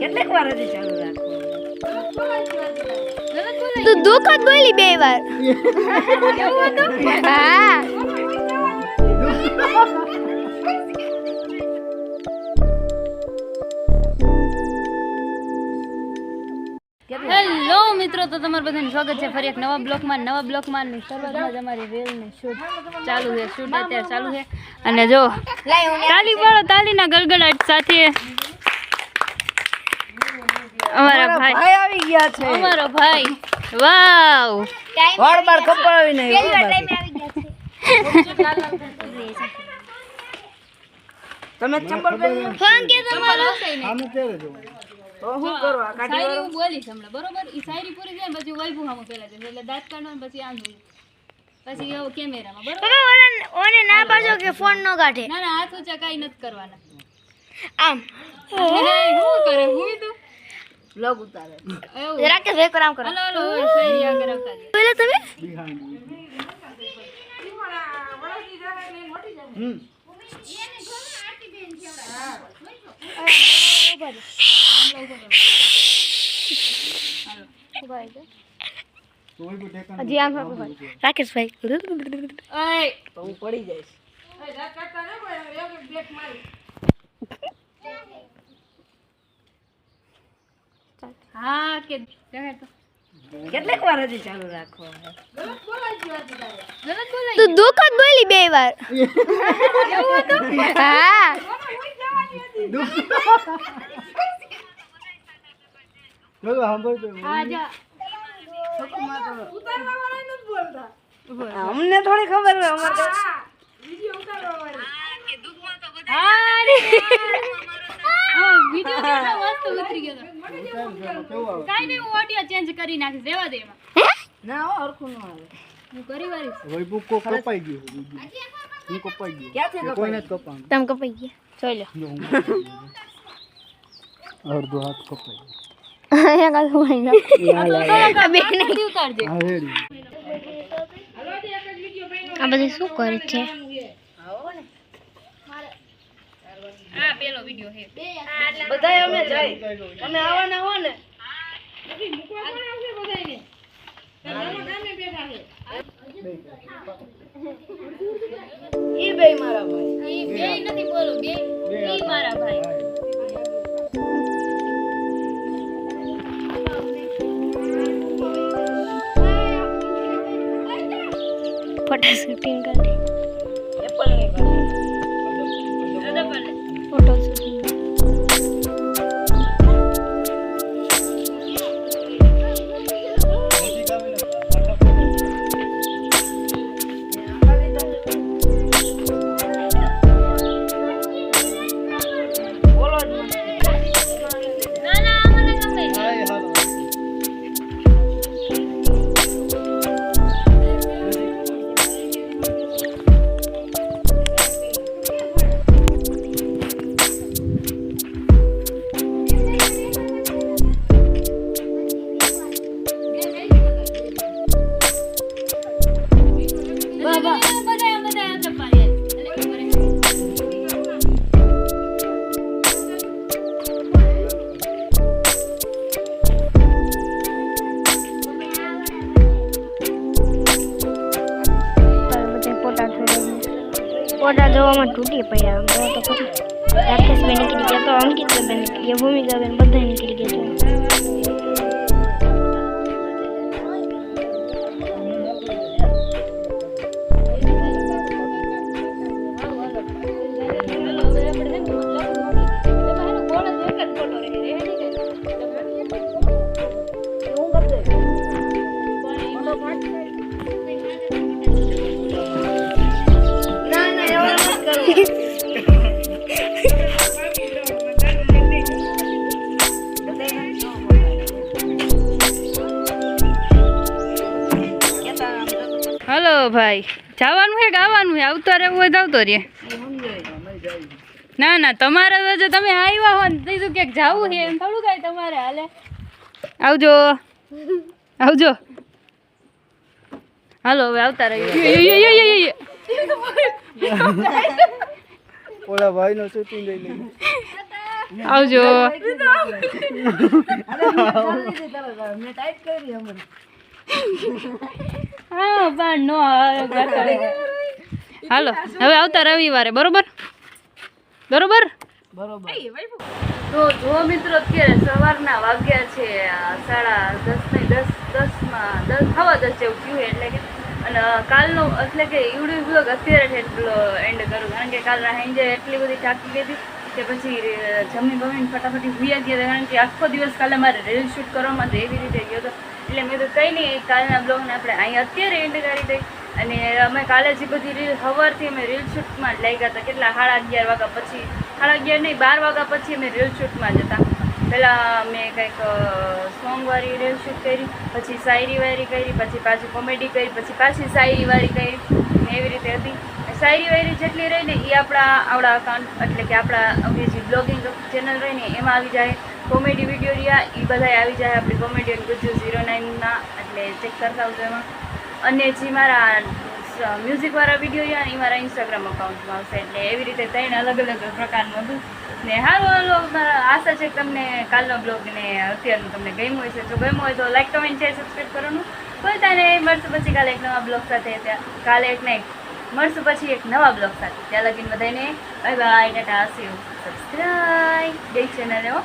કેટલીક વાર હજી ચાલુ રાખવું તું દુઃખ જ બોલી બે વાર. હા. હેલો મિત્રો તો તમારું બધાનું સ્વાગત છે ફરી એક નવા બ્લોકમાં. નવા બ્લોકમાં ની શરૂઆતમાં જ અમારી રેલની શૂટ ચાલુ છે શૂટ અત્યારે ચાલુ છે. અને જો તાલી પાડો તાલીના ગળગડાટ સાથે. અમારા ભાઈ. ભાઈ આવી ગયા છે. અમારો ભાઈ. વાવ. વાળ બાર કપાવીને તમે ચંપલ પહેરી ફોન કે ચંપલ આવશે ય નહીં. તો શું કરવા કાઢી શાયરી હું બોલીશ હમણાં. બરોબર? ઈ શાયરી પૂરી થાય પછી વૈભવ સામું પેલા જશે. એટલે દાંત કાઢો પછી આમ. પછી આવું કેમેરામાં. બરોબર? પપ્પા ઓને ઓને ના પાડો કે ફોન નો કાઢે. ના ના હાથ ઊંચા કાંઈ નથી કરવાના. આમ. હે, શું કરે? હું તું બ્લોગ ઉતારે. એવું? રાકેશ ભાઈ કરો આમ કરો. હલો હલો સહી આવતા રહ્યો બોલે તમે? હજી આમ રાકેશ ભાઈ. પડી જઈશ. હા કે કેટલીક વાર હજી ચાલુ રાખવું તું દુઃખ જ બોલી બે વાર. હા. અમને થોડી ખબર હોય અમારે તો હા હા ઉતરી ગયો તો. કાઈ નહીં હું ઓડિયો ચેન્જ કરી નાખીશ રેવા દે એમાં. ના હો હરખું ન આવે. હું કરી વારીશ ક્યાંથી કપાય તમે કપાઈ ગયા? જોઈ લો. અડધો હાથ કપાઈ અહીંયા કાલ કપાઈ ગયો બે જલ્દી ઉતારજે હા રેડી. આ બધું શું કરે છે? પેલો વિડિયો હે બધાય અમે જાય તમે આવવાના હો ને. ઈ બે મારા ભાઈ. ઈ બે નથી બોલો બે ઈ મારા ભાઈ. ફોટા શૂટિંગ કરે જોવામાં તૂટી પડ્યા. આમ તો ખરી રાકેશભાઈ નીકળી ગયા. તો અંકિતભાઈ નીકળી ગયા? ભૂમિકાબેન બધા નીકળી ગયા. ભાઈ. જવાનું છે કે આવવાનું છે આવતો રહેવું હોય તો આવતો રે ના ના તમારે તો જો તમે આવ્યા હો ને કીધું ક્યાંક જવું છે એમ થોડું કાંઈ તમારે હાલે. આવજો. આવજો. હાલો હવે આવતા રહીએ. ઓલા ભાઈ નો શૂટિંગ લઈ લઈ આવજો. મેં ટાઈપ કરી હમણાં. હાલો હવે આવતા રવિવારે બરોબર? બરોબર? બરોબર. તો જો મિત્રો અત્યારે સવારના વાગ્યા છે સાડા દસ ને દસ દસમાં દસ થવા દસ જેવું થયું એટલે કે અને કાલનો એટલે કે ઈવડી બ્લોગ અત્યારે એન્ડ કરું કારણ કે કાલના સાંજે એટલી બધી થાકી ગઈ હતી કે પછી જમી બમીને ફટાફટી ભૂયા ગયા કારણ કે આખો દિવસ કાલે મારે રીલ શૂટ કરવામાં તો એવી રીતે ગયો હતો. એટલે મેં તો કંઈ નહીં કાલના બ્લોગને આપણે અહીંયા અત્યારે એન્ડ કરી દઈ. અને અમે કાલે જે બધી રીલ સવારથી અમે રીલ શૂટમાં જ લાગ્યા હતા. કેટલા? સાડા અગિયાર વાગ્યા પછી. સાડા અગિયાર નહીં, બાર વાગ્યા પછી અમે રીલ શૂટમાં જ હતા. પહેલાં મેં કંઈક સોંગવાળી રીલ શૂટ કરી, પછી શાયરીવાળી કરી, પછી પાછી કોમેડી કરી, પછી પાછી શાયરીવાળી કરી. એવી રીતે હતી. શાયરીવાળી જેટલી રહી ને એ આપણા, આવડા અકાઉન્ટ એટલે કે આપણા આપણી જે બ્લોગિંગ ચેનલ રહી ને એમાં આવી જાય. કોમેડી વીડિયો રહ્યા એ બધાય આવી જાય આપણી કોમેડિયન ગુજ્જુ ઝીરો નાઇનના, એટલે ચેક કરતા આવજો એમાં. અને જે મારા મ્યુઝિકવાળા વીડિયો રહ્યા ને એ મારા ઇન્સ્ટાગ્રામ અકાઉન્ટમાં આવશે, એટલે એવી રીતે ત્રણ અલગ અલગ પ્રકારનું હતું. ને સારું હાલો, મારા આશા છે તમને કાલનો બ્લોગ ને અત્યારનું તમને ગમ્યું હોય છે જો ગમ્યું હોય તો લાઈક કમેન્ટ શેર સબસ્ક્રાઈબ કરવાનું બોલતા ને મળશું પછી કાલે એક નવા બ્લોગ સાથે. ત્યાં, કાલે એક નહીં, મળશું પછી એક નવા બ્લોગ સાથે. ત્યાં લગીને બધાને બાય બાય ટાટા સી સબસ્ક્રાઈબ જય ચેનલ હો